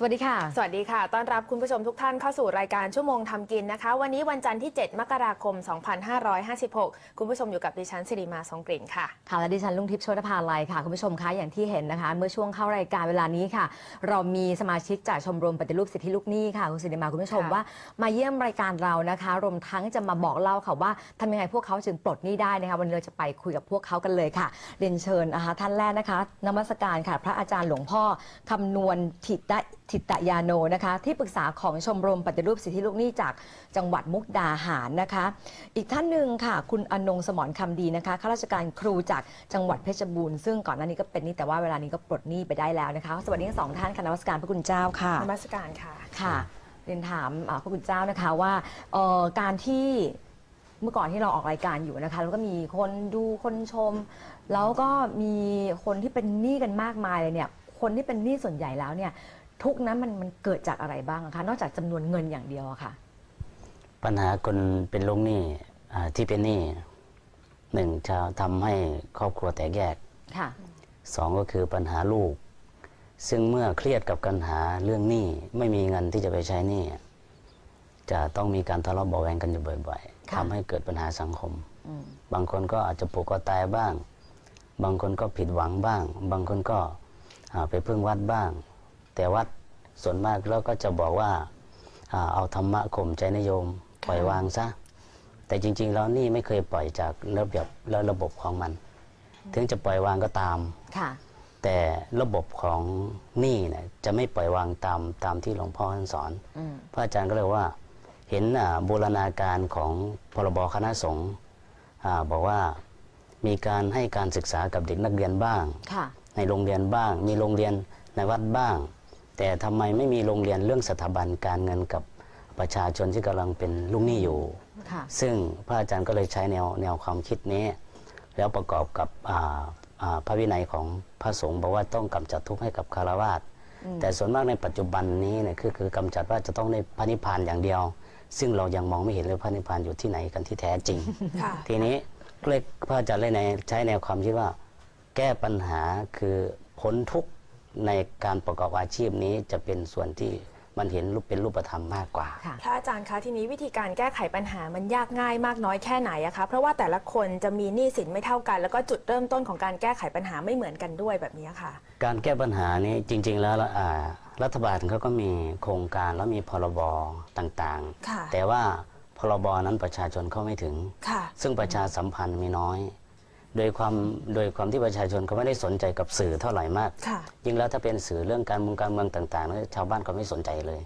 สวัสดีค่ะ สวัสดีค่ะ ต้อนรับคุณผู้ชมทุกท่านเข้าสู่รายการชั่วโมงทำกินนะคะ วันนี้วันจันทร์ที่ 7 มกราคม 2556 คุณผู้ชมอยู่กับดิฉันสิริมาสงกลิ่นค่ะ ค่ะ และดิฉันลุงทิพย์โชตภาลัยค่ะ คุณผู้ชมคะอย่างที่เห็นนะคะ เมื่อช่วงเข้ารายการเวลานี้ค่ะ เรามีสมาชิกจากชมรมปฏิรูปสิทธิลูกหนี้ค่ะ คุณสิริมาคุณผู้ชมค่ะว่ามาเยี่ยมรายการเรานะคะ รวมทั้งจะมาบอกเล่าค่ะว่าทำยังไงพวกเขาจึงปลดหนี้ได้นะคะ วันนี้เราจะไปคุยกับพวกเขากันเลยค่ะ เรียนเชิญนะคะท่านแรกนะคะนมัสการค่ะ พระอาจารย์หลวงพ่อคำนวณทิตะทิตยาโนนะคะที่ปรึกษาของชมรมปฏิรูปสิทธิลูกหนี้จากจังหวัดมุกดาหารนะคะ อีกท่านหนึ่งค่ะ คุณอนงสมรคำดีนะคะข้าราชการครูจากจังหวัดเพชรบูรณ์ซึ่งก่อนหน้านี้ก็เป็นหนี่แต่ว่าเวลานี้ก็ปลดหนี้ไปได้แล้วนะคะ สวัสดีทั้งสองท่านค่ะนวัสการพระคุณเจ้าค่ะนมัสการค่ะค่ะเรียนถามอ่าพระคุณเจ้านะคะว่าเอ่อการที่เมื่อก่อนที่เราออกรายการอยู่นะคะแล้วก็มีคนดูคนชม แล้วก็มีคนที่เป็นหนี้กันมากมายเลยเนี่ยคนที่เป็นหนี้ส่วนใหญ่แล้วเนี่ย ทุกข์นั้นมันมันเกิดจากอะไรบ้างอะคะนอกจากจำนวนเงินอย่างเดียวอะค่ะ ปัญหาคนเป็นลูกหนี้อ่าที่เป็นหนี้หนึ่งจะทำให้ครอบครัวแตกแยกค่ะสองก็คือปัญหาลูก ซึ่งเมื่อเครียดกับปัญหาเรื่องหนี้ไม่มีเงินที่จะไปใช้หนี้จะต้องมีการทะเลาะเบาะแวงกันอยู่บ่อยๆค่ะทำให้เกิดปัญหาสังคมอืมบางคนก็อาจจะผูกคอตายบ้าง บางคนก็ผิดหวังบ้าง บางคนก็อ่าไปพึ่งวัดบ้าง แต่วัดส่วนมากแล้วก็จะบอกว่าอ่าเอาธรรมะข่มใจนิยมปล่อยวางซะแต่จริง ๆ แล้วนี่ไม่เคยปล่อยจากระเบียบและระบบของมัน ถึงจะปล่อยวางก็ตามค่ะแต่ระบบของหนี้เนี่ยจะไม่ปล่อยวางตามตามที่หลวงพ่อท่านสอนอืมพระอาจารย์ก็เลยว่า เห็นอ่าบูรณาการของพรบคณะสงฆ์อ่าบอกว่ามีการให้การศึกษากับเด็กนักเรียนบ้างค่ะในโรงเรียนบ้าง มีโรงเรียนในวัดบ้าง แต่ทำไมไม่มีโรงเรียนเรื่องสถาบันการเงินกับประชาชนที่กำลังเป็นลูกหนี้อยู่ค่ะซึ่งพระอาจารย์ก็เลยใช้แนวแนวความคิดนี้ แล้วประกอบกับอ่าอ่าพระวินัยของพระสงฆ์บอกว่าต้องกำจัดทุกข์ให้กับคารวาสอืมแต่ส่วนมากในปัจจุบันนี้เนี่ยคือคือกำจัดว่าจะต้องในพระนิพพานอย่างเดียว ซึ่งเรายังมองไม่เห็นเลยพระนิพพานอยู่ที่ไหนกันที่แท้จริงค่ะทีนี้ก็เลยพระอาจารย์เลยในใช้แนวความคิดว่า แก้ปัญหาคือพ้นทุกข์ ในการประกอบอาชีพนี้จะเป็นส่วนที่มันเห็นรูปเป็นรูปธรรมมากกว่า ค่ะพระอาจารย์คะทีนี้วิธีการแก้ไขปัญหามันยากง่ายมากน้อยแค่ไหนอะคะเพราะว่าแต่ละคนจะมีหนี้สินไม่เท่ากัน แล้วก็จุดเริ่มต้นของการแก้ไขปัญหาไม่เหมือนกันด้วยแบบนี้ค่ะ การแก้ปัญหานี้จริง ๆ แล้วอ่ารัฐบาลเขาก็มีโครงการแล้วมีพรบต่างค่ะ ๆ แต่ว่าพรบนั้นประชาชนเข้าไม่ถึง ค่ะ ซึ่งประชาสัมพันธ์มีน้อย โดยความโดยความที่ประชาชนเขาไม่ได้สนใจกับสื่อเท่าไหร่มากค่ะยิ่งแล้วถ้าเป็นสื่อเรื่องการเมืองการเมืองต่างๆเนี่ยชาวบ้านเขาไม่สนใจเลย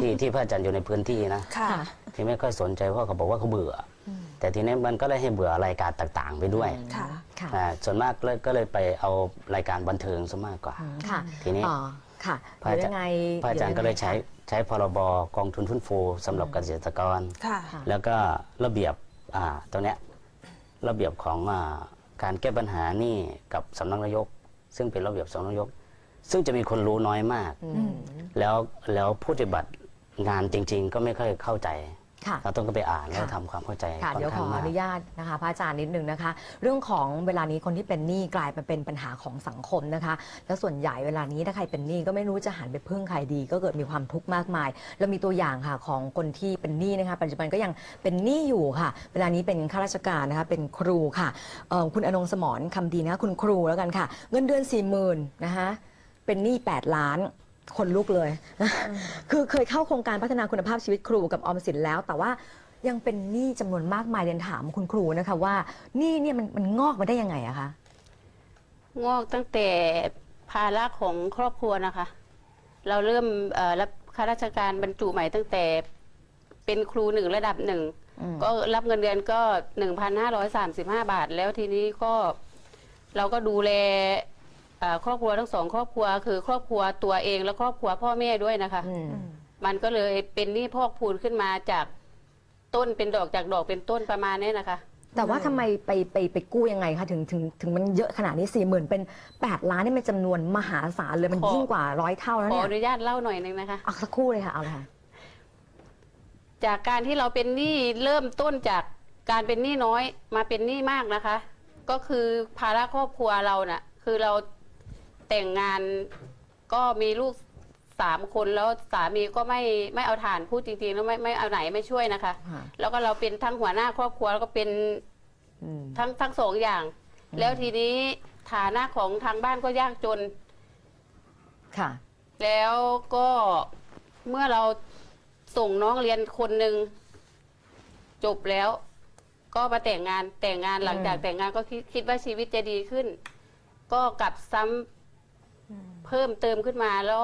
ที่ที่พระอาจารย์อยู่ในพื้นที่นะค่ะที่ไม่ค่อยสนใจเพราะเขาบอกว่าเขาเบื่ออแต่ทีนี้มันก็เลยให้เบื่อรายการต่างๆ ไปด้วยค่ะค่ะอ่าส่วนมากเลยก็เลยไปเอารายการบันเทิงซะมากกว่าค่ะทีนี้อ๋อค่ะพระอาเดี๋ยวจารยังไงย์พระอาจารย์ก็เลยใช้ใช้พรบกองทุนฟื้นฟูสำหรับเกษตรกรค่ะค่ะแล้วก็ระเบียบอ่าตรงเนี้ย ระเบียบของอ่าการแก้ปัญหานี่กับสำนักนายก ซึ่งเป็นระเบียบสำนักนายก ซึ่งจะมีคนรู้น้อยมากอืมแล้วแล้วผู้ปฏิบัติงานจริง ๆ ก็ไม่ค่อยเข้าใจ ค่ะ เราต้องก็ไปอ่านแล้วค่ะ ทำความเข้าใจค่ะ ค่อนเดี๋ยวขข้าองอมากนุญาตนะคะพระอาจารย์นิดนึงนะคะ เรื่องของเวลานี้คนที่เป็นหนี้กลายมาเป็นปัญหาของสังคมนะคะ แล้วส่วนใหญ่เวลานี้ถ้าใครเป็นหนี้ก็ไม่รู้จะหันไปพึ่งใครดี ก็เกิดมีความทุกข์มากมายแล้วมีตัวอย่างค่ะของคนที่เป็นหนี้นะคะ ปัจจุบันก็ยังเป็นหนี้อยู่ค่ะ เวลานี้เป็นข้าราชการนะคะเป็นครูค่ะเอ่อคุณอนงสมรคำดีนะคะคุณครูแล้วกันค่ะ เงินเดือนสี่หมื่นนะคะเป็นหนี้8ล้าน คนลุกเลย คือเคยเข้าโครงการพัฒนาคุณภาพชีวิตครูกับออมสินแล้ว แต่ว่ายังเป็นหนี้จำนวนมากมายเรียนถามคุณครูนะคะว่าหนี้เนี่ยมันมันงอกมาได้ยังไงอะคะงอกตั้งแต่ภาระของครอบครัวนะคะ เราเริ่มเอ่อรับข้าราชการบรรจุใหม่ตั้งแต่เป็นครูหนึ่งระดับหนึ่ง อืมก็รับเงินเดือนก็หนึ่งพันห้าร้อยสามสิบห้าบาท แล้วทีนี้ก็เราก็ดูแลเอ่อครอบครัวทั้งสองครอบครัวคือครอบครัวตัวเองและครอบครัวพ่อแม่ด้วยนะคะ อืม มันก็เลยเป็นหนี้พอกพูนขึ้นมาจากต้นเป็นดอกจากดอกเป็นต้นประมาณนี้นะคะ แต่ว่าทำไมไปไปไปกู้ยังไงคะถึงถึงถึงมันเยอะขนาดนี้สี่หมื่นเป็น 8 ล้านนี่เป็นจำนวนมหาศาลเลยมันขอ ยิ่งกว่าร้อยเท่าแล้วขอเนี่ยอนุญาตเล่าหน่อยหนึงนะคะ เอาสักครู่เลยค่ะเอาเลยค่ะ จากการที่เราเป็นหนี้เริ่มต้นจากการเป็นหนี้น้อยมาเป็นหนี้มากนะคะ ก็คือภาระครอบครัวเราน่ะ คือเรา แต่งงานก็มีลูกสามคนแล้วสามีก็ไม่ไม่เอาฐานพูดจริงๆแล้วไม่ไม่เอาไหนไม่ช่วยนะคะ ค่ะ แล้วก็เราเป็นทั้งหัวหน้าครอบครัวแล้วก็เป็นอืม ทั้งทั้งสองอย่างแล้วทีนี้ฐานะของทางบ้านก็ยากจน ค่ะ แล้วก็เมื่อเราส่งน้องเรียนคนหนึ่งจบแล้ว ก็มาแต่งงานแต่งงานหลังจากอืมแต่งงานก็คิดคิดว่าชีวิตจะดีขึ้น ก็กลับซ้ำ เพิ่มเติมขึ้นมาแล้ว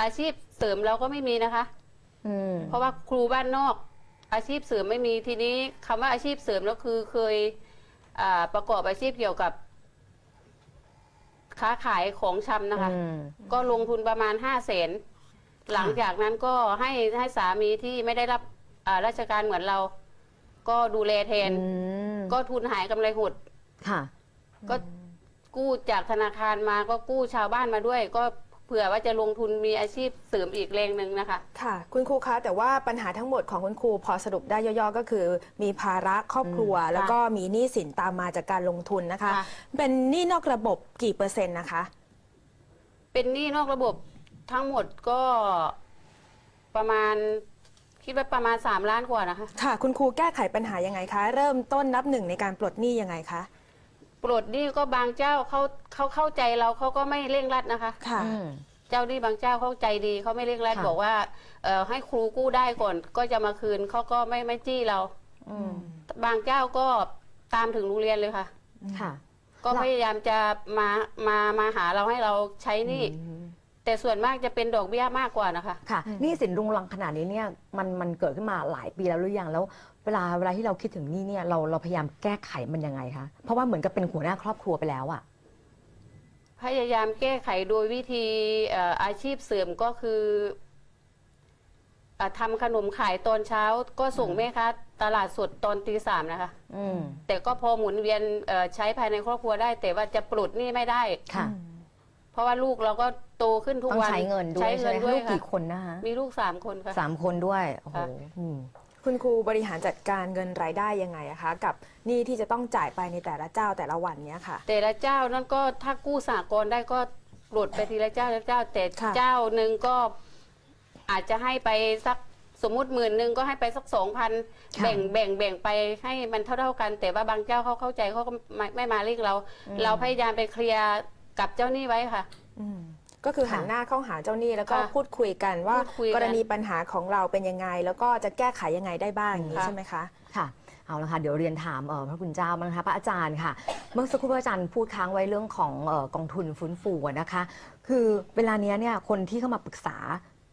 อาชีพเสริมเราก็ไม่มีนะคะ อืมเพราะว่าครูบ้านนอก อาชีพเสริมไม่มีทีนี้คำว่าอาชีพเสริมแล้วคือเคยอ่าประกอบอาชีพเกี่ยวกับ ค้าขายของชำนะคะ อืมก็ลงทุนประมาณห้าแสนหลังจากนั้นก็ให้ให้สามีที่ไม่ได้รับอ่าราชการเหมือนเรา ก็ดูแลแทน อืมก็ทุนหายกำไรหด ค่ะ ก็ กู้จากธนาคารมาก็กู้ชาวบ้านมาด้วย ก็เผื่อว่าจะลงทุนมีอาชีพเสริมอีกแรงหนึ่งนะคะ ค่ะ คุณครูคะแต่ว่าปัญหาทั้งหมดของคุณครูพอสรุปได้ย่อๆก็คือ มีภาระครอบครัว แล้วก็มีหนี้สินตามมาจากการลงทุนนะคะ ค่ะ เป็นหนี้นอกระบบกี่เปอร์เซ็นต์นะคะ เป็นหนี้นอกระบบทั้งหมดก็ประมาณ คิดว่าประมาณสามล้านกว่านะคะ ค่ะ คุณครูแก้ไขปัญหายังไงคะ เริ่มต้นนับหนึ่งในการปลดหนี้ยังไงคะ ปลดหนี้ก็บางเจ้าเขาเขาเข้าใจเราเขาก็ไม่เร่งรัดนะคะ ค่ะ อืม เจ้าหนี้บางเจ้าเข้าใจดีเขาไม่เร่งรัดค่ะ บอกว่าเอ่อให้ครูกู้ได้ก่อนก็จะมาคืนเขาก็ไม่ไม่จี้เรา อืมบางเจ้าก็ตามถึงโรงเรียนเลยค่ะ ค่ะ ก็ค่ะพยายามจะมามามาหาเราให้เราใช้หนี้อืมแต่ส่วนมากจะเป็นดอกเบี้ยมากกว่านะคะ ค่ะหนี่สินรุงรังขนาดนี้เนี่ยมันมันเกิดขึ้นมาหลายปีแล้วหรือยังแล้ว เวลาเวลาที่เราคิดถึงหนี่เนี่ยเราเราพยายามแก้ไขมันยังไงคะเพราะว่าเหมือนกับเป็นหัวหน้าครอบครัวไปแล้วอะพยายามแก้ไขโดยวิธีเอ่ออาชีพเสริมก็คืออะทำขนมขายตอนเช้าก็ส่งแม่ค้าตลาดสดตอนตีสามนะคะ อืมแต่ก็พอหมุนเวียนเอ่อใช้ภายในครอบครัวได้ แต่ว่าจะปลดหนี้ไม่ได้ ค่ะ เพราะว่าลูกเราก็โตขึ้นทุกต้องวันใช้เงินด้วยใช้ใช่เงิไหมนด้วยลูกค่ะกี่คนนะคะมีลูกสามคนค่ะ สามคนด้วยโอ้โหค่ะ อืม คุณครูบริหารจัดการเงินรายได้ยังไงอะคะกับหนี้ที่จะต้องจ่ายไปในแต่ละเจ้าแต่ละวันเนี้ยค่ะ แต่ละเจ้านั่นก็ถ้ากู้สากลได้ก็ปลดไปทีละเจ้าละเจ้าแต่ค่ะ เจ้าหนึ่งก็อาจจะให้ไปสักสมมุติหมื่นหนึ่งก็ให้ไปสักสองพันค่ะแบ่งแบ่งแบ่งไปให้มันเท่าเท่าๆกัน แต่ว่าบางเจ้าเขาเข้าใจเขาก็ไม่ไม่มาเรียกเราเราพยายามไปเคลียร์กับเจ้าหนี้ไว้ค่ะ อืม ก็คือหันค่ะหน้าเข้าหาเจ้าหนี้แล้วก็ค่ะพูดคุยกันว่าพูดคุยกัน กรณีปัญหาของเราเป็นยังไง แล้วก็จะแก้ไขยังไงได้บ้างอย่างนี้ค่ะใช่ไหมคะ ค่ะ เอาละค่ะ เดี๋ยวเรียนถามเอ่อพระคุณเจ้าบ้างนะคะพระอาจารย์ค่ะ เมื่อสักครู่พระอาจารย์พูดค้างไว้เรื่องของเอ่อกองทุนฟื้นฟูอะนะคะ คือเวลาเนี้ยเนี่ยคนที่เข้ามาปรึกษา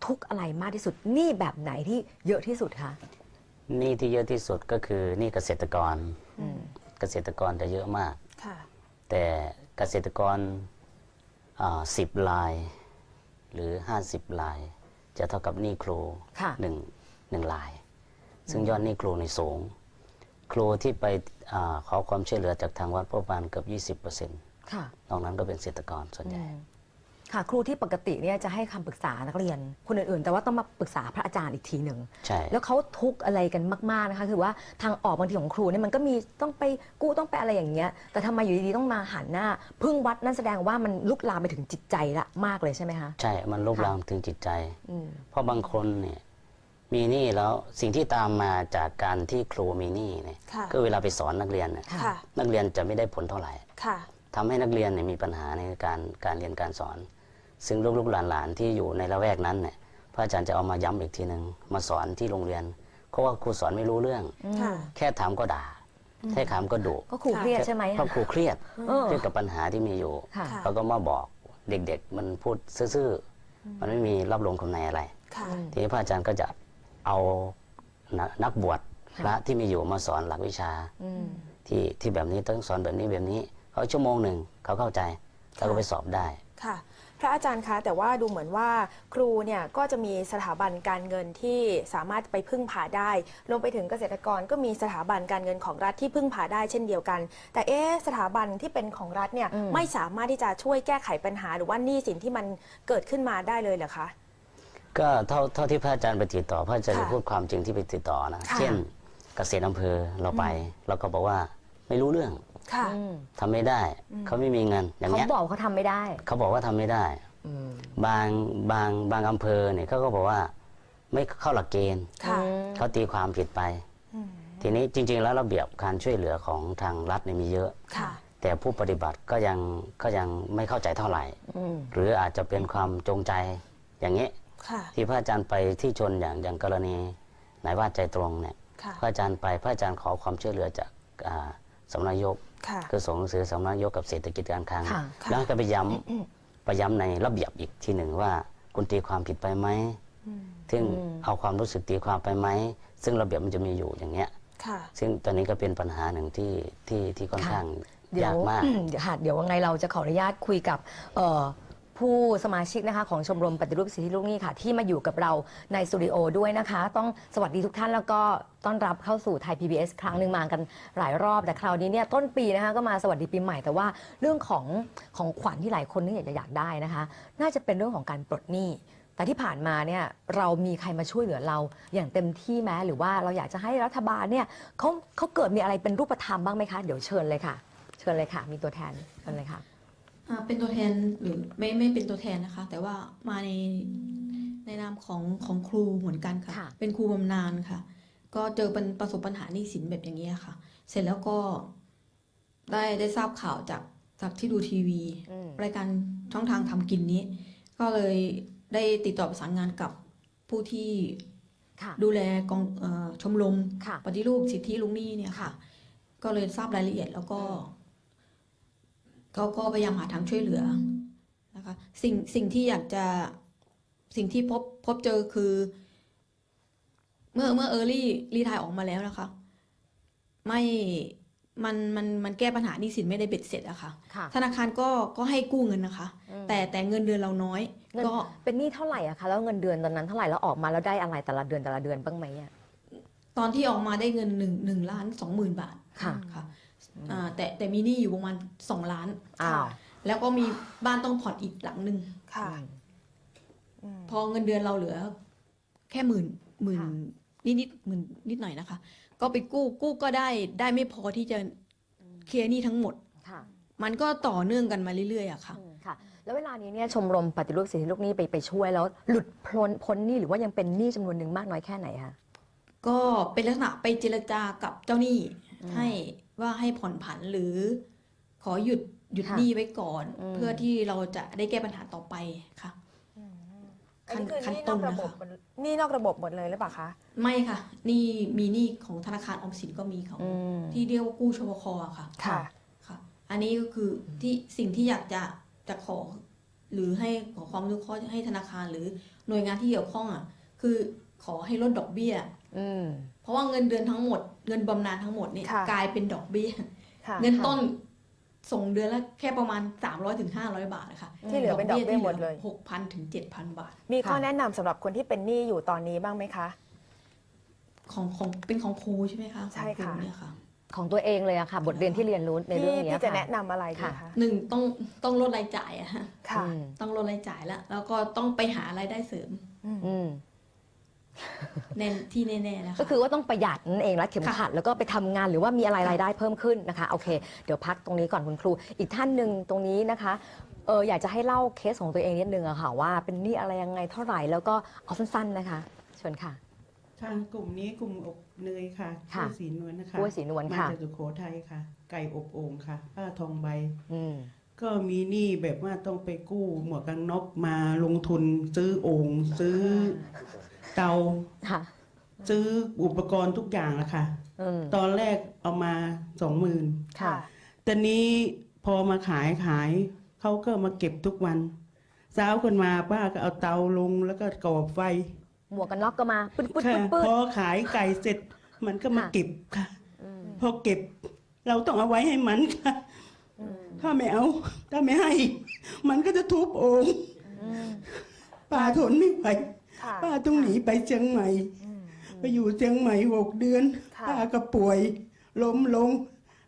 ทุกข์อะไรมากที่สุดหนี่แบบไหนที่เยอะที่สุดคะหนี้ที่เยอะที่สุดก็คือหนี้เกษตรกร อืม เกษตรกรจะเยอะมาก ค่ะ แต่เกษตรกร สิบลาย หรือ 50 ลาย จะเท่ากับหนี้ครูค่ะ หนึ่งหนึ่งลาย ซึ่งยอดหนี้ครูในสูง ครูที่ไปอาขอความช่วยเหลือจากทางวัดประมาณเกือบ20%นค่ะอกนั้นก็เป็นเกษตรกรส่วนใหญ่ ค่ะ ครูที่ปกติเนี่ยจะให้คำปรึกษานักเรียน คนอื่นๆ แต่ว่าต้องมาปรึกษาพระอาจารย์อีกทีหนึ่ง ใช่ แล้วเขาทุกข์อะไรกันมาก ๆ นะคะ คือว่าทางออกบางทีของครูเนี่ยมันก็มีต้องไปกู้ต้องไปอะไรอย่างเงี้ย แต่ทำไมอยู่ดีๆต้องมาหันหน้า พึ่งวัดนั่นแสดงว่ามันลุกลามไปถึงจิตใจละมากเลยใช่ไหมคะ ใช่ มันลุกลามถึงจิตใจ อืม เพราะบางคนเนี่ยมีหนี้แล้วสิ่งที่ตามมาจากการที่ครูมีหนี้เนี่ยค่ะ ก็เวลาไปสอนนักเรียนเนี่ยค่ะค่ะ นักเรียนจะไม่ได้ผลเท่าไหร่ค่ะ ทำให้นักเรียนเนี่ยมีปัญหาในการการเรียนการสอน ซึ่งลูกๆหลานๆที่อยู่ในละแวกนั้นเนี่ยพระอาจารย์จะเอามาย้ำอีกทีหนึ่งมาสอนที่โรงเรียนเพราะว่าครูสอนไม่รู้เรื่อง ค่ะ แค่ถามก็ด่า แค่ถามก็ดุก็ครูเครียดใช่ไหมเพราะครูเครียดเออ เครียดกับปัญหาที่มีอยู่ ค่ะค่ะเขาก็มาบอกเด็กๆ มันพูดซื่อๆ มันไม่มีรับรองคำในอะไร ค่ะ ทีนี้พระอาจารย์ก็จะเอานะนักบวชพระที่มีอยู่มาสอนหลักวิชาอืม ที่ที่แบบนี้ต้องสอนแบบนี้แบบนี้ เขาชั่วโมงหนึ่งเขาเข้าใจ แล้วก็ไปสอบได้ ค่ะพ ระอาจารย์คะแต่ว่าดูเหมือนว่าครูเนี่ยก็จะมีสถาบันการเงินที่สามารถไปพึ่งพาได้รวมไปถึงเกษตรกรก็มีสถาบันการเงินของรัฐที่พึ่งพาได้เช่นเดียวกัน แต่เอ๊ะสถาบันที่เป็นของรัฐเนี่ยอืมไม่สามารถที่จะช่วยแก้ไขปัญหา หรือว่าหนี้สินที่มันเกิดขึ้นมาได้เลยเหรอคะก็เท่าเท่าที่พระอาจารย์ไปติดต่อพระอาจารย์ค่ะจะพูดความจริงที่ไปติดต่อนะค่ะเช่นเกษตรอำเภอเราไปเราก็บอกว่าไม่รู้เรื่อง ค่ะอืมทำไม่ได้ เขาไม่มีเงินอย่างเขาเงี้ยบอกเขาทำไม่ได้เขาบอกว่าทำไม่ได้ อืมบางบางบางอำเภอเนี่ยเขาก็บอกว่าไม่เข้าหลักเกณฑ์ค่ะเขาตีความผิดไป อืมทีนี้จริง ๆ แล้วระเบียบการช่วยเหลือของทางรัฐเนี่ยมีเยอะ ค่ะ แต่ผู้ปฏิบัติก็ยังก็ยังไม่เข้าใจเท่าไหร่ อืมหรืออาจจะเป็นความจงใจอย่างนี้ค่ะ ที่พระอาจารย์ไปที่ชนอย่างอย่างกรณีนายว่าใจตรงเนี่ย ค่ะ พระอาจารย์ไปพระอาจารย์ขอความช่วยเหลือจากอ่าสำนักนายก ค่ะคือส่งหนังสือสำนักนายกกับเศรษฐกิจการคลังค่ะค่ะแล้วก็ไปย้ำไปย้ำในระเบียบอีกทีหนึ่งว่า คุณตีความผิดไปไหมอืมซึ่งอืมเอาความรู้สึกตีความไปไหมซึ่งระเบียบมันจะมีอยู่อย่างเงี้ยค่ะซึ่งตอนนี้ก็เป็นปัญหาหนึ่งที่ที่ที่ค่อนข้างเดี๋ยยาวกมากเดี๋ยวค่ะเดี๋ยวยังไงเราจะขออนุญาตคุยกับเอ่อ ผู้สมาชิกนะคะของชมรมปฏิรูปสิทธิลูกหนี้ค่ะ ที่มาอยู่กับเราในสตูดิโอด้วยนะคะ ต้องสวัสดีทุกท่านแล้วก็ต้อนรับเข้าสู่ไทย PBS ครั้งหนึ่งมากันหลายรอบแต่คราวนี้เนี่ยต้นปีนะคะก็มาสวัสดีปีใหม่แต่ว่าเรื่องของของขวัญที่หลายคนนึกอยากจะอยากได้นะคะ น่าจะเป็นเรื่องของการปลดหนี้แต่ที่ผ่านมาเนี่ยเรามีใครมาช่วยเหลือเราอย่างเต็มที่ไหมหรือว่าเราอยากจะให้รัฐบาลเนี่ยเขาเขาเกิดมีอะไรเป็นรูปธรรมบ้างไหมคะ เดี๋ยวเชิญเลยค่ะ เชิญเลยค่ะ มีตัวแทนเชิญเลยค่ะ เป็นตัวแทนหรือไม่ไม่เป็นตัวแทนนะคะ แต่ว่ามาในในนามของของครูเหมือนกันค่ะ ค่ะ เป็นครูบำนาญค่ะ ก็เจอเป็นประสบปัญหาหนี้สินแบบอย่างนี้ยค่ะ เสร็จแล้วก็ได้ได้ทราบข่าวจากจากที่ดูทีวี อืม รายการช่องทางทำกินนี้ ก็เลยได้ติดต่อประสานงานกับผู้ที่ค่ะ ดูแลกองเออชมรมค่ะ ปฏิรูปสิทธิลุงหนี้เนี่ยค่ะ ก็เลยทราบรายละเอียดแล้วก็ เขาก็พยายามหาทางช่วยเหลือนะคะสิ่งสิ่งที่อยากจะสิ่งที่พบพบเจอคือ เมื่อเมื่อเออร์ลี่รีทายออกมาแล้วนะคะ ไม่มันมันมันแก้ปัญหาหนี้สินไม่ได้เบ็ดเสร็จอะค่ะค่ะ ธนาคารก็ก็ให้กู้เงินนะคะอืมแต่แต่เงินเดือนเราน้อยเงินก็เป็นหนี้เท่าไหร่อะคะแล้วเงินเดือนตอนนั้นเท่าไหร่แล้วออกมาแล้วได้อะไรแต่ละเดือนแต่ละเดือนบ้างไหมอะตอนที่ออกมาได้เงินหนึ่งหนึ่งล้านสองหมื่นบาทค่ะค่ะ อ่าแต่แต่มีหนี้อยู่ประมาณสองล้าน อ้าวแล้วก็มีบ้านต้องผ่อนอีกหลังหนึ่งค่ะอืมอืมพอเงินเดือนเราเหลือ แค่หมื่นหมื่นค่ะ นิดนิดหมื่นนิดหน่อยนะคะ ก็ไปกู้กู้ก็ได้ได้ไม่พอที่จะเคลียร์หนี้ทั้งหมด ค่ะมันก็ต่อเนื่องกันมาเรื่อยๆอะค่ะ อืมค่ะ แล้วเวลานี้เนี่ยชมรมปฏิรูปสิทธิลูกหนี้ไปไปช่วยแล้วหลุดพ้นพ้นหนี้หรือว่ายังเป็นหนี้จำนวนหนึ่งมากน้อยแค่ไหนคะ ก็เป็นลักษณะไปเจรจากับเจ้าหนี้อืม ให้ ว่าให้ผ่อนผันหรือ ขอหยุดหยุดค่ะหนี้ไว้ก่อนอืมเพื่อที่เราจะได้แก้ปัญหาต่อไปค่ะอันนี้คือขั้นหนี่นต้อนกระนะคะบบหมดหนี่นอกระบบหมดเลยหรือเปล่าคะไม่ค่ะ นี่มีหนี้ของธนาคารออมสินก็มีของอืมที่เรียกว่ากู้ชวคอะค่ะค่ะค่ะ อันนี้ก็คือที่สิ่งที่อยากจะจะขอ หรือให้ขอความอนุเคราะห์ให้ธนาคารหรือหน่วยงานที่เกี่ยวข้องอะคือขอให้ลดดอกเบี้ยอืม เพราะว่าเงินเดือนทั้งหมด เงินบำนาญทั้งหมดเนี่ยค่ะ กลายเป็นดอกเบี้ย ค่ะเงินต้นส่งเดือนละแค่ประมาณ 300ถึง500 บาทนะคะที่เหลือเป็นดอกเบี้ยหมดเลย 6,000ถึง7,000 บาท มีข้อค่ะแนะนำสำหรับคนที่เป็นหนี้อยู่ตอนนี้บ้างไหมคะ ของของเป็นของครูใช่ไหมคะใช่ค่ะของรูเนี่ยค่ะของตัวเองเลยอะค่ะ บทเรียนที่เรียนรู้ในเรื่องพี่นี้พี่จะค่แนะนำอะไรดีค่ะคะหนึ่งต้องต้องลดรายจ่ายอะฮะค่ะอืมต้องลดรายจ่ายแล้วแล้วก็ต้องไปหารายได้เสริม อืม แน่นที่แน่ๆนะคะ ก็คือว่าต้องประหยัดนั่นเองและเข็มขัดแล้วก็ไปทำงานหรือว่ามีอะไรรายได้เพิ่มขึ้นนะคะโอเค เดี๋ยวพักตรงนี้ก่อนคุณครู อีกท่านหนึ่งตรงนี้นะคะเอออยากจะให้เล่าเคสของตัวเองนิดนึงอะค่ะว่าเป็นหนี้อะไรยังไงเท่าไหร่แล้วก็เอาสั้นๆนะคะเชิญค่ะ ทางกลุ่มนี้กลุ่มอบเนยค่ะค่ะ ชื่อสีนวลนะคะกล้วยสีนวลมาค่ะจากสุโขทัยค่ะ ไก่อบโอ่งค่ะป้าทองใบ อืมก็มีหนี้แบบว่าต้องไปกู้หมวกกันน็อกมาลงทุนซื้อโอ่งซื้อ เตา ค่ะ ซื้ออุปกรณ์ทุกอย่างละค่ะ อืมตอนแรกเอามาสองหมื่นค่ะ แต่นี้พอมาขายขาย เขาก็มาเก็บทุกวันเช้าขึ้นมาป้าก็เอาเตาลงแล้วก็ก่อไฟหมวกกันน็อกก็มาปื๊ดปื๊ดค่ะปื๊ดปื๊ดพอขายไก่เสร็จ มันก็มาค่ะเก็บค่ะ อืมพอเก็บ เราต้องเอาไว้ให้มันค่ะถ้าไม่เอา ถ้าไม่ให้ มันก็จะทุบโอ่งอืมป้าทนไม่ไหวค่ะ ป้าต้องหนีไปเชียงใหม่อืมไปอยู่เชียงใหม่หกเดือนค่ะป้าก็ป่วยล้มลง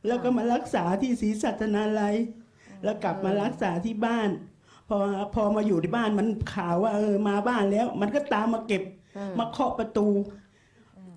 แล้วก็มารักษาที่ศรีสัตนาลัย แล้วกลับมารักษาที่บ้าน พอพอมาอยู่ที่บ้านมันข่าวว่าเออมาบ้านแล้ว มันก็ตามมาเก็บอืมมาเคาะประตู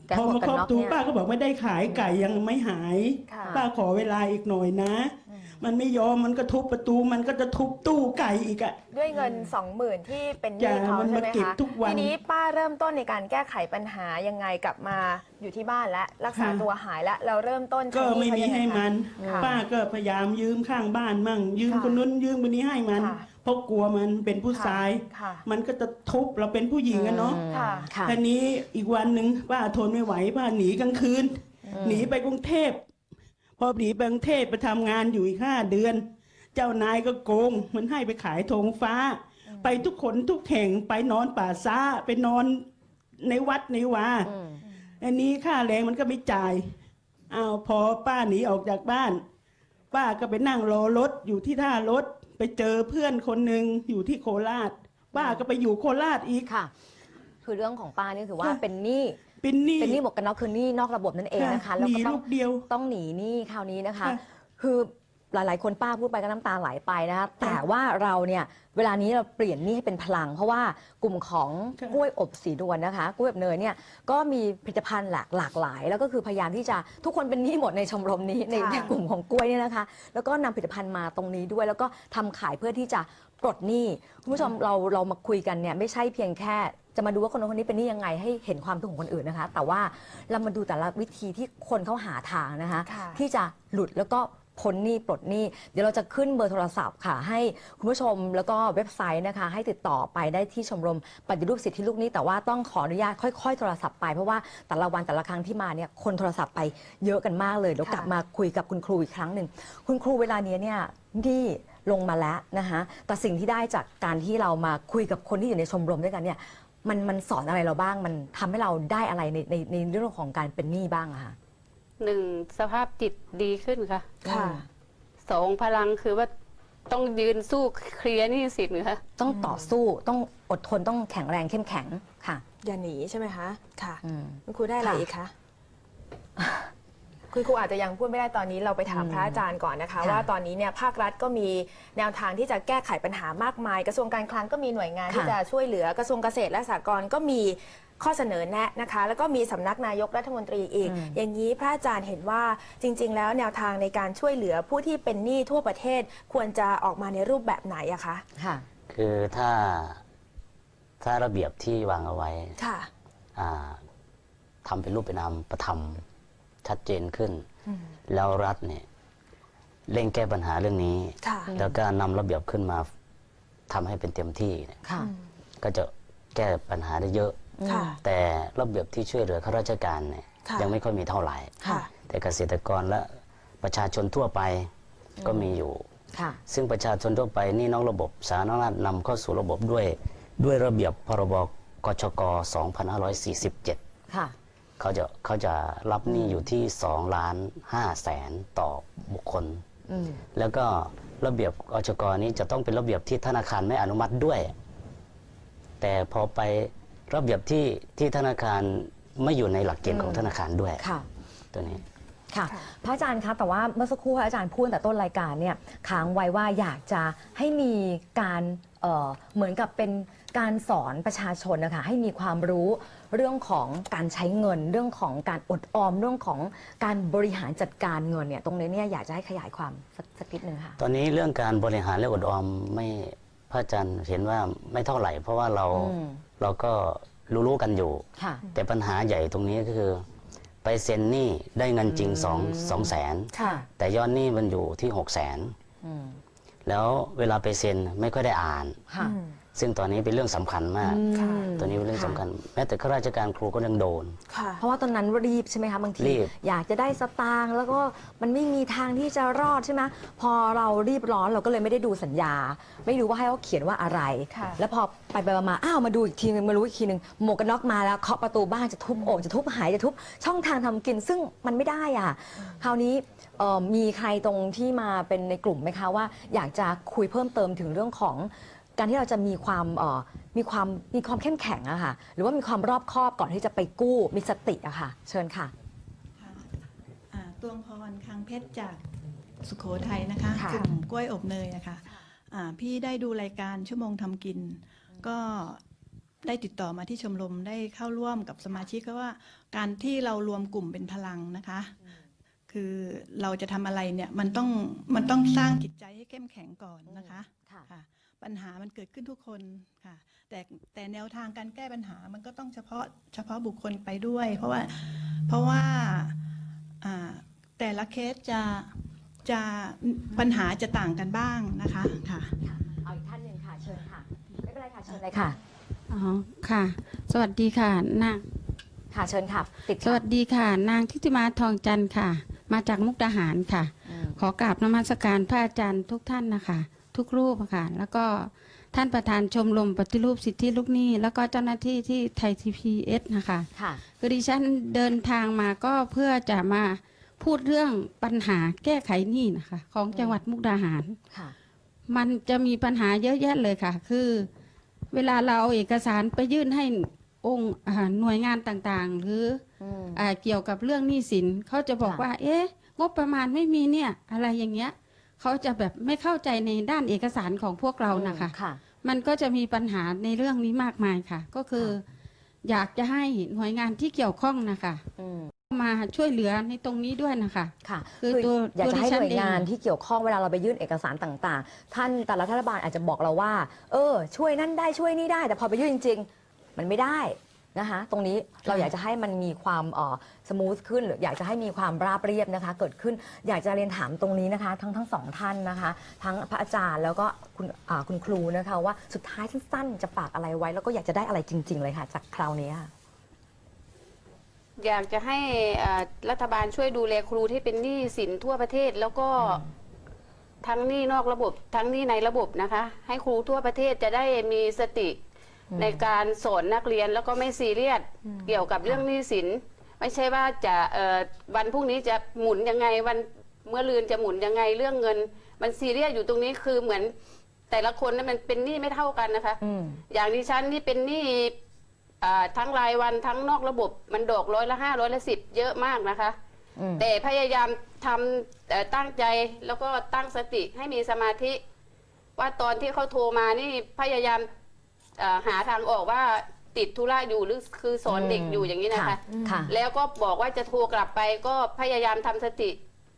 แต่พอหมวมากกันเคาะน็ปอกระตูเนี่ยป้าก็บอกไม่ได้ขายไก่ยังไม่หายค่ะป้าขอเวลาอีกหน่อยนะอื มมันไม่ยอมมันก็ทุบประตูมันก็จะทุบตู้ไก่อีกอะ ด้วยเงิน 20,000 ที่เป็นหจ้ะนี้เขามันใช่มาไหมเก็บคะทุกวัน ทีนี้ป้าเริ่มต้นในการแก้ไขปัญหายังไงกลับมาอยู่ที่บ้านและรักษาค่ะตัวหายแล้วเราเริ่มต้นก็ใช้หนี้ไม่มีเขายังงให้คะมันค่ะป้าก็พยายามยืมข้างบ้านมั่ง ยืมค่ะคนนู้นยืมคนนี้ให้มัน ค่ะ เพราะกลัวมันเป็นผู้ชาย ค่ะมันก็จะทุบเราเป็นผู้หญิงอะเนาะค่ะ ค่ะ ทีนี้อีกวันหนึ่งป้าทนไม่ไหวป้าหนีกลางคืน หนีไปกรุงเทพ พอหนีไปกรุงเทพไปทำงานอยู่อีกห้าเดือน เจ้านายก็โกง มันให้ไปขายธงฟ้า ไปทุกคนทุกแห่งไปนอนป่าซ่าไปนอนในวัดในวาอืมอันนี้ค่าแรงมันก็ไม่จ่ายอ้าวพอป้าหนีออกจากบ้าน ป้าก็ไปนั่งรอรถอยู่ที่ท่ารถ ไปเจอเพื่อนคนหนึ่งอยู่ที่โคราชป้าก็ไปอยู่โคราชอีกค่ะ คือเรื่องของป้านี่คือว่าค่ะเป็นหนี้ เป็นหนี้ เป็นหนี้หมวกกันน็อกคือหนี้นอกระบบนั่นเองนะคะแล้วหนีก็ต้อลูงกเดียวต้องหนีหนี้คราวนี้นะคะ ค่ะคือหลาย ๆ คนป้าพูดไปก็น้ำตาไหลไปนะคะแต่ว่าเราเนี่ยเวลานี้เราเปลี่ยนหนี้ให้เป็นพลัง เพราะว่ากลุ่มของค่ะกล้วยอบสีดวนนะคะกล้วยอบเนยเนี่ยก็มีผลิตภัณฑ์หลากหลากหลาย แล้วก็คือพยายามที่จะทุกคนเป็นหนี้หมดในชมรมนี้ในค่ะ ในกลุ่มของกล้วยเนี่ยนะคะ แล้วก็นำผลิตภัณฑ์มาตรงนี้ด้วย แล้วก็ทำขายเพื่อที่จะปลดหนี้คุณผู้ชมเราเรามาคุยกันเนี่ยไม่ใช่เพียงแค่ จะมาดูว่าคนนั้นคนนี้เป็นหนี้ยังไงให้เห็นความทุกข์ของคนอื่นนะคะ แต่ว่าเรามาดูแต่ละวิธีที่คนเขาหาทางนะคะ ค่ะที่จะหลุดแล้วก็พ้นหนี้ปลดหนี้ เดี๋ยวเราจะขึ้นเบอร์โทรศัพท์ค่ะ ให้คุณผู้ชมแล้วก็เว็บไซต์นะคะ ให้ติดต่อไปได้ที่ชมรมปฏิรูปสิทธิลูกหนี้ แต่ว่าต้องขออนุญาตค่อย ๆ โทรศัพท์ไปเพราะว่าแต่ละวันแต่ละครั้งที่มาเนี่ยคนโทรศัพท์ไปเยอะกันมากเลยเดี๋ยวกลับมาคุยกับคุณครูอีกครั้งหนึ่งคุณครูเวลานี้เนี่ยหนี่ลงมาแล้วนะคะแต่สิ่งที่ได้จากการที่เรามาคุยกับคนที่อยู่ในชมรมด้วยกันเนี่ย มันมันสอนอะไรเราบ้าง มันทำให้เราได้อะไรในในในเรื่องของการเป็นหนี้บ้างอะคะหนึ่งสภาพจิตดีขึ้นค่ะค่ะ สองพลังคือว่าต้องยืนสู้เคลียร์หนี่สินค่ะ ต้องต่อสู้ต้องอดทนต้องแข็งแรงเข้มแข็งค่ะอย่าหนีใช่ไหมคะ ค่ะ อืม คุณครูได้อะไรค่ะ อีกคะ คุณครูอาจจะยังพูดไม่ได้ตอนนี้เราไปถามอืมพระอาจารย์ก่อนนะคะค่ะว่าตอนนี้เนี่ยภาครัฐก็มีแนวทางที่จะแก้ไขปัญหามากมาย กระทรวงการคลังก็มีหน่วยงานที่จะช่วยเหลือกระทรวงเกษตรและสหกรณ์ก็มีข้อเสนอแนะนะคะ แล้วก็มีสำนักนายกรัฐมนตรีอีก อย่างนี้พระอาจารย์เห็นว่าจริง ๆ แล้วแนวทางในการช่วยเหลือผู้ที่เป็นหนี้ทั่วประเทศควรจะออกมาในรูปแบบไหนอะคะค่ะ คือถ้าถ้าระเบียบที่วางเอาไว้ค่ะอ่าทำเป็นรูปเป็นนามประธรรม ชัดเจนขึ้น แล้วรัฐเนี่ยเร่งแก้ปัญหาเรื่องนี้ค่ะแล้วก็นำระเบียบขึ้นมาทำให้เป็นเต็มที่เนี่ยค่ะก็จะแก้ปัญหาได้เยอะค่ะแต่ระเบียบที่ช่วยเหลือข้าราชการเนี่ยค่ะยังไม่ค่อยมีเท่าไหร่ค่ะแต่เกษตรกรและประชาชนทั่วไปก็มีอยู่ค่ะซึ่งประชาชนทั่วไปนี่นอกระบบสาธารณรัฐนำเข้าสู่ระบบด้วย ด้วยระเบียบพรบกชก 2547ค่ะ เขาจะเขาจะรับหนี้อยู่ที่2ล้าน5แสนต่อบุคคลอืมแล้วก็ระเบียบกชกนี้จะต้องเป็นระเบียบที่ธนาคารไม่อนุมัติด้วย แต่พอไประเบียบที่ที่ธนาคารไม่อยู่ในหลักเกณฑ์ของธนาคารด้วยค่ะตัวนี้ค่ะค่ะพระอาจารย์คะแต่ว่าเมื่อสักครู่พระอาจารย์พูดแต่ต้นรายการเนี่ยค้างไว้ว่าอยากจะให้มีการเอ่อเหมือนกับเป็นการสอนประชาชนนะคะให้มีความรู้ เรื่องของการใช้เงิน เรื่องของการอดออม เรื่องของการบริหารจัดการเงินเนี่ยตรงนี้เนี่ยอยากจะให้ขยายความสักสักนิดนึงค่ะ ตอนนี้เรื่องการบริหารและอดออมไม่พระอาจารย์เห็นว่าไม่เท่าไหร่ เพราะว่าเราอืม เราก็รู้ๆกันอยู่ ค่ะ แต่ปัญหาใหญ่ตรงนี้ก็คือ ไปเซ็นหนี้ได้เงินจริงสองสองแสนค่ะแต่ยอดหนี้มันอยู่ที่หกแสนอืมแล้วเวลาไปเซ็นไม่ค่อยได้อ่าน ค่ะ ซึ่งตอนนี้เป็นเรื่องสำคัญมาก ค่ะตัวนี้เป็นเรื่องสำคัญ แม้แต่ข้าราชการครูก็ยังโดน ค่ะ เพราะว่าตอนนั้นรีบใช่ไหมคะบางทีรีบ อยากจะได้สตางค์แล้วก็มันไม่มีทางที่จะรอดใช่ไหมพอเรารีบร้อนเราก็เลยไม่ได้ดูสัญญา ไม่รู้ว่าให้เขาเขียนว่าอะไร ค่ะ แล้วพอไปไปมาๆอ้าวมาดูอีกทีนึงมารู้อีกทีนึงหมวกกันน็อกมาแล้วเคาะประตูบ้านจะทุบโอ่งจะทุบหายจะทุบช่องทางทำกินซึ่งมันไม่ได้อะคราวนี้เอ่อมีใครตรงที่มาเป็นในกลุ่มไหมคะว่า อยากจะคุยเพิ่มเติมถึงเรื่องของ การที่เราจะมีความเอ่อมีความมีความเข้มแข็งอะค่ะ หรือว่ามีความรอบคอบก่อนที่จะไปกู้มีสติอะค่ะ เชิญค่ะ ค่ะอ่าตวงพรคังเพชรจากสุขโขทัยนะคะค่ะ กลุ่มกล้วยอบเนยนะคะอ่าพี่ได้ดูรายการชั่วโมงทำกิน ก็ได้ติดต่อมาที่ชมรมได้เข้าร่วมกับสมาชิกก็ว่า การที่เรารวมกลุ่มเป็นพลังนะคะ คือเราจะทำอะไรเนี่ยมันต้องมันต้องสร้างจิตใจให้เข้มแข็งก่อนนะคะค่ะค่ะ ปัญหามันเกิดขึ้นทุกคนค่ะ แต่แต่แนวทางการแก้ปัญหามันก็ต้องเฉพาะเฉพาะบุคคลไปด้วย เพราะว่าเพราะว่าอ่าแต่ละเคสจะจะปัญหาจะต่างกันบ้างนะคะค่ะค่ะเอาอีกท่านหนึ่งค่ะเชิญค่ะไม่เป็นไรค่ะเชิญเลยค่ะอ๋อค่ะ สวัสดีค่ะนางค่ะเชิญค่ะติดสวัสดีค่ะ นางทิติมาทองจันทร์ค่ะ มาจากมุกดาหารค่ะอืมขอกราบนมัสการพระอาจารย์ทุกท่านนะคะ ทุกรูปอะค่ะ แล้วก็ท่านประธานชมรมปฏิรูปสิทธิลูกหนี้ แล้วก็เจ้าหน้าที่ที่ไทยทีพีเอสนะคะ ค่ะ คือดิฉันเดินทางมาก็เพื่อจะมาพูดเรื่องปัญหาแก้ไขหนี้นะคะ ของจังหวัดมุกดาหาร ค่ะ มันจะมีปัญหาเยอะแยะเลยค่ะ คือ เวลาเราเอาเอกสารไปยื่นให้องค์อ่าหน่วยงานต่างๆ หรืออืม อาเกี่ยวกับเรื่องหนี้สินเขาจะบอกค่ะ ว่า เอ๊ะ งบประมาณไม่มีเนี่ย อะไรอย่างเงี้ย เขาจะแบบไม่เข้าใจในด้านเอกสารของพวกเรานะคะ ค่ะ มันก็จะมีปัญหาในเรื่องนี้มากมายค่ะ ก็คือ อยากจะให้หน่วยงานที่เกี่ยวข้องนะคะอืม มาช่วยเหลือในตรงนี้ด้วยนะคะ ค่ะคือตัวอยากจะให้ตัวดิฉัหนน่วยงานเอง ที่เกี่ยวข้องเวลาเราไปยื่นเอกสารต่างๆ ท่านแต่ละรัฐบาลอาจจะบอกเราว่า เออ ช่วยนั่นได้ช่วยนี่ได้ แต่พอไปยื่นจริง ๆ มันไม่ได้ นะคะตรงนี้เราอยากจะให้มันมีความเอ่อสมูทขึ้นหรืออยากจะให้มีความราบเรียบนะคะ เกิดขึ้นอยากจะเรียนถามตรงนี้นะคะ ทั้งทั้งสองท่านนะคะ ทั้งพระอาจารย์แล้วก็คุณอ่าคุณครูนะคะ ว่าสุดท้ายสั้นๆจะฝากอะไรไว้ แล้วก็อยากจะได้อะไรจริง ๆ เลยค่ะ จากคราวนี้ค่ะอยากจะให้อ่ารัฐบาลช่วยดูแลครูที่เป็นหนี้สินทั่วประเทศแล้วก็ทั้งหนี้นอกระบบ ทั้งหนี้ในระบบนะคะ ให้ครูทั่วประเทศจะได้มีสติ ในการสอนนักเรียนแล้วก็ไม่ซีเรียสเกี่ยวกับเรื่องหนี้สิน ไม่ใช่ว่าจะเอ่อวันพรุ่งนี้จะหมุนยังไงวันเมื่อลืนจะหมุนยังไงเรื่องเงิน มันซีเรียสอยู่ตรงนี้คือเหมือนแต่ละคนนั้นมันเป็นหนี้ไม่เท่ากันนะคะอืมอย่างดิฉันนี่เป็นหนี้อ่าทั้งรายวันทั้งนอกระบบมันดอกร้อยละห้าร้อยละสิบเยอะมากนะคะอืมแต่พยายามทำเอ่อตั้งใจแล้วก็ตั้งสติให้มีสมาธิ ว่าตอนที่เขาโทรมานี่พยายาม เอ่อหาทางออกว่าติดธุระอยู่หรือคือสอนเด็กอยู่อย่างนี้นะคะ ค่ะ แล้วก็บอกว่าจะโทรกลับไปก็พยายามทำสติ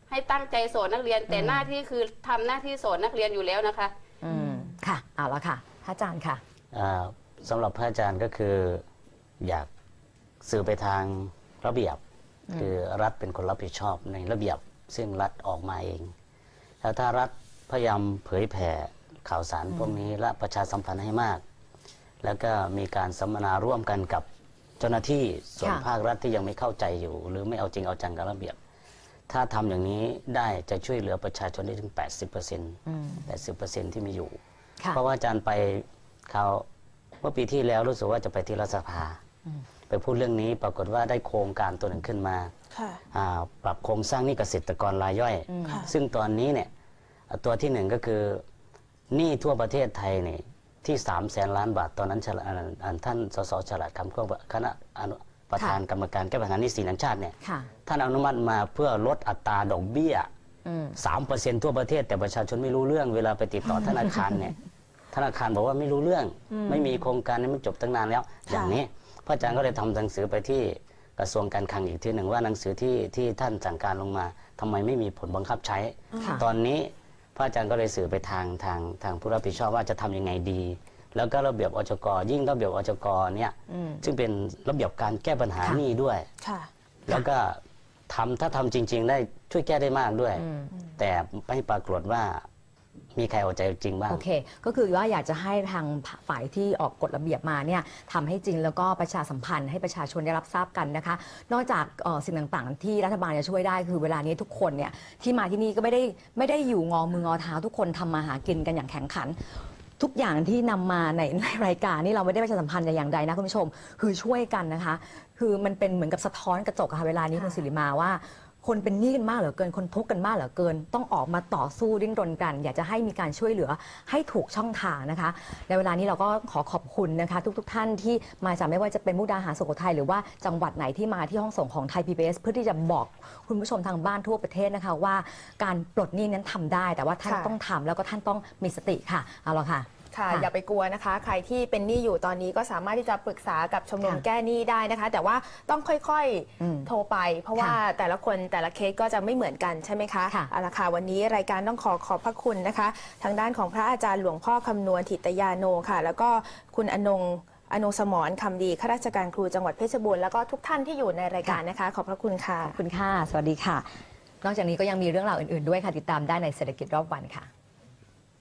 ให้ตั้งใจสอนนักเรียน แต่หน้าที่คือทำหน้าที่สอนนักเรียนอยู่แล้วนะคะ อืมค่ะ เอาละค่ะพระอาจารย์ค่ะ อ่าสำหรับพระอาจารย์ก็คืออยากสื่อไปทางระเบียบ คือรัฐเป็นคนรับผิดชอบในระเบียบ ซึ่งรัฐออกมาเองแล้วถ้ารัฐพยายามเผยแผ่ข่าวสารพวกนี้และประชาสัมพันธ์ให้มาก แล้วก็มีการสัมมนาร่วมกันกับเจ้าหน้าที่ส่วนค่ะภาครัฐที่ยังไม่เข้าใจอยู่ หรือไม่เอาจริงเอาจังกับระเบียบ ถ้าทำอย่างนี้ได้จะช่วยเหลือประชาชนได้ถึง 80%อืม80%ที่มีอยู่ค่ะเพราะว่าอาจารย์ไปเขาเมื่อปีที่แล้วรู้สึกว่าจะไปที่รัฐสภา ไปพูดเรื่องนี้ปรากฏว่าได้โครงการตัวหนึ่งขึ้นมาค่ะอ่าปรับโครงสร้างหนี้เกษตรกรรายย่อยค่ะซึ่งตอนนี้เนี่ยอะตัวที่หนึ่งก็คือหนี้ทั่วประเทศไทยเนี่ย ที่3ามแสนล้านบาท ตอนนั้นฉลาดอ่าอ่าท่านสสฉลาดคำควบคณะอนุประธานกรรมการแก้ปัญหาหนี้สินแห่งชาติเนี่ยค่ะท่านอนุมัติมาเพื่อลดอัตราดอกเบี้ยอืมสามเปอร์เซ็นทั่วประเทศแต่ประชาชนไม่รู้เรื่องเวลาไปติดต่อธนาคารเนี่ยธนาคารบอกว่าไม่รู้เรื่อง ไม่มีโครงการนี้มันจบตั้งนานแล้ว อย่างนี้พระอาจารย์ก็เลยทำหนังสือไปที่กระทรวงการคลังอีกทีหนึ่งว่าหนังสือที่ที่ท่านสั่งการลงมาทำไมไม่มีผลบังคับใช้ค่ะตอนนี้ พระอาจารย์ก็เลยสื่อไปทางทางทางผู้รับผิดชอบว่าจะทำยังไงดี แล้วก็ระเบียบอจกยิ่งระเบียบอจกเนี่ยอืมซึ่งเป็นระเบียบการแก้ปัญหาค่ะหนี้ด้วยค่ะแล้วก็ทำถ้าทำจริง ๆ ได้ช่วยแก้ได้มากด้วยอืมแต่ไม่ปรากฏว่า มีใครเอาใจจริงบ้าง โอเค ก็คือว่าอยากจะให้ทางฝ่ายที่ออกกฎระเบียบมาเนี่ยทำให้จริงแล้วก็ประชาสัมพันธ์ให้ประชาชนได้รับทราบกันนะคะ นอกจากสิ่งต่างๆ ที่รัฐบาลจะช่วยได้คือเวลานี้ทุกคนเนี่ยที่มาที่นี่ก็ไม่ได้ไม่ได้อยู่งอมืองอเท้าทุกคนทำมาหากินกันอย่างแข็งขันทุกอย่างที่นำมาในในรายการนี่เราไม่ได้ประชาสัมพันธ์อย่างใดนะคุณผู้ชม คือช่วยกันนะคะ คือมันเป็นเหมือนกับสะท้อนกระจกค่ะเวลานี้คุณสิริมาว่า คนเป็นหนี้กันมากเหลือเกิน คนทุกข์กันมากเหลือเกิน ต้องออกมาต่อสู้ดิ้นรนกัน อยากจะให้มีการช่วยเหลือให้ถูกช่องทางนะคะ ในเวลานี้เราก็ขอขอบคุณนะคะ ทุกๆทท่านที่มาจากไม่ว่าจะเป็นมุกดาหารสุโขทัยหรือว่าจังหวัดไหนที่มาที่ห้องส่งของไทย PBS เพื่อที่จะบอกคุณผู้ชมทางบ้านทั่วประเทศนะคะว่าการปลดหนี้นั้นทำได้ แต่ว่าท่านค่ะ ต้องทำแล้วก็ท่านต้องมีสติค่ะเอาละค่ะ ค่ะค่ะ อย่าไปกลัวนะคะ ใครที่เป็นหนี้อยู่ตอนนี้ก็สามารถที่จะปรึกษากับชมรมค่ะแก้หนี้ได้นะคะ แต่ว่าต้องค่อยอืมๆโทรไป เพราะว่าค่ะแต่ละคนแต่ละเคสก็จะไม่เหมือนกันใช่ไหมคะค่ะ เอาละค่ะวันนี้รายการต้องขอขอบพระคุณนะคะ ทางด้านของพระอาจารย์หลวงพ่อคำนวณทิตยาโนค่ะ แล้วก็คุณอนงอนงสมรคำดีข้าราชการครูจังหวัดเพชรบูรณ์แล้วก็ทุกท่านที่อยู่ในรายการนะคะ ขอบพระคุณค่ะ ขอบคุณค่ะ สวัสดีค่ะ นอกจากนี้ก็ยังมีเรื่องราวอื่นๆด้วยค่ะ ติดตามได้ในเศรษฐกิจรอบวันค่ะ